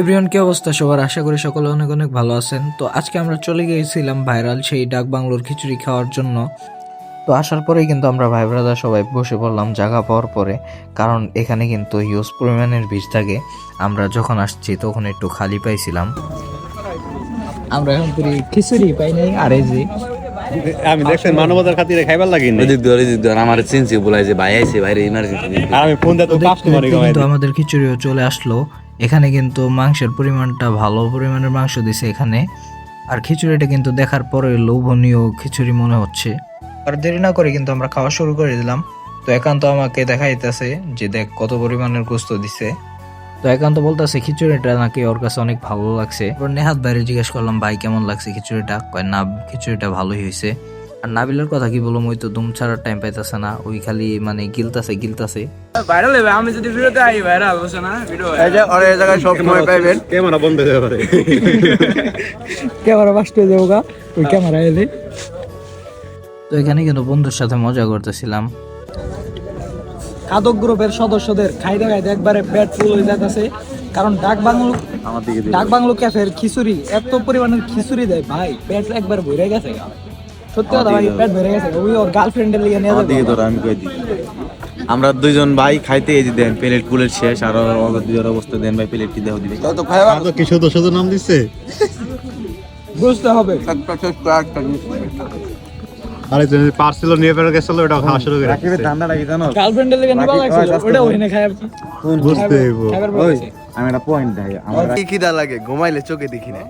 Everyone কি অবস্থা? সবার আশা করি সকলে অনেক অনেক ভালো আছেন। তো আজকে আমরা চলে গিয়েছিলাম ভাইরাল সেই ডাক বাংলোর খিচুড়ি খাওয়ার জন্য। তো আসার পরেই কিন্তু আমরা ভাই ব্রাদার সবাই বসে পড়লাম জায়গা পাওয়ার পরে কারণ এখানে কিন্তু হিউজ পরিমাণের ভিড় থাকে। আমরা যখন আসছি তখন একটু খালি পাইছিলাম। আমরা এখন পুরি খিচুড়ি পাই নাই আর এই যে আমি দেখছেন মানবতার খাতিরে খাইবার লাগি না ধরে ওদিক ধরে আমার চিনছি বলাই যে ভাই আইছে বাইরে ইমার্জেন্সি আমি ফোন দিয়ে তো কিন্তু আমাদের খিচুড়িও চলে আসলো। এখানে কিন্তু মাংসের পরিমাণটা ভালো পরিমাণের মাংস দিছে এখানে। আর খিচুড়িটা কিন্তু দেখার পরে লোভনীয় খিচুড়ি মনে হচ্ছে। আর দেরি না করে কিন্তু আমরা খাওয়া শুরু করে দিলাম। তো একান্ত আমাকে দেখাইতেছে যে দেখ কত পরিমাণের গোস্ত দিছে। তো একান্ত বলতেছে খিচুড়িটা নাকি ওর কাছে অনেক ভালো লাগছে। নেহাত বাইরে জিজ্ঞেস করলাম, ভাই, কেমন লাগছে খিচুড়িটা? কয়, না, খিচুড়িটা ভালোই হয়েছে আর নাবিলের কথা কি বলব ওই তো দুম ছাড়ার টাইম পাইতেছে না। ওই খালি মানে গিলতাছে গিলতাছে। ভাইরাল হবে আমি যদি ভিডিওতে আই ভাইরাল বসে না ভিডিও এই যে আরে এই জায়গায় সব সময় পাইবেন ক্যামেরা বন্ধ হয়ে পারে ক্যামেরা বাস্ট হয়ে যাব গা ওই ক্যামেরা এলে। তো এখানে কিন্তু বন্ধুর সাথে মজা করতেছিলাম। খাদক গ্রুপের সদস্যদের খাইতে খাইতে একবারে পেট ফুল হয়ে যাচ্ছে কারণ ডাক বাংলো ডাক বাংলো ক্যাফের খিচুড়ি এত পরিমাণের খিচুড়ি দেয় ভাই পেট একবার ভরে গেছে গা। সত্যি কথা ভাই পেট ভরে গেছে। ওই ওর গার্লফ্রেন্ডের লিগে নিয়ে আমার যাবে। ধরো আমি কই দিই? আমরা দুইজন ভাই খাইতে এই যে দেন প্লেট কুলেট শেষ আর দুইজন অবস্থা দেন ভাই প্লেটটি দেও দিবে আর তো কি শুধু শুধু নাম দিচ্ছে বুঝতে হবে। আরে তুমি পার্সেল নিয়ে বেরো গেছিল ওটা খাওয়া শুরু করে দিচ্ছে। ঠান্ডাটা কি জানো? গার্লফ্রেন্ডের লিগে নিবা লাগছিল। ওটা ওখানে খাই বুঝতে হইব। আমি একটা পয়েন্ট দেই। আমার কি খিদা লাগে? ঘুমাইলে চোখে দেখি না।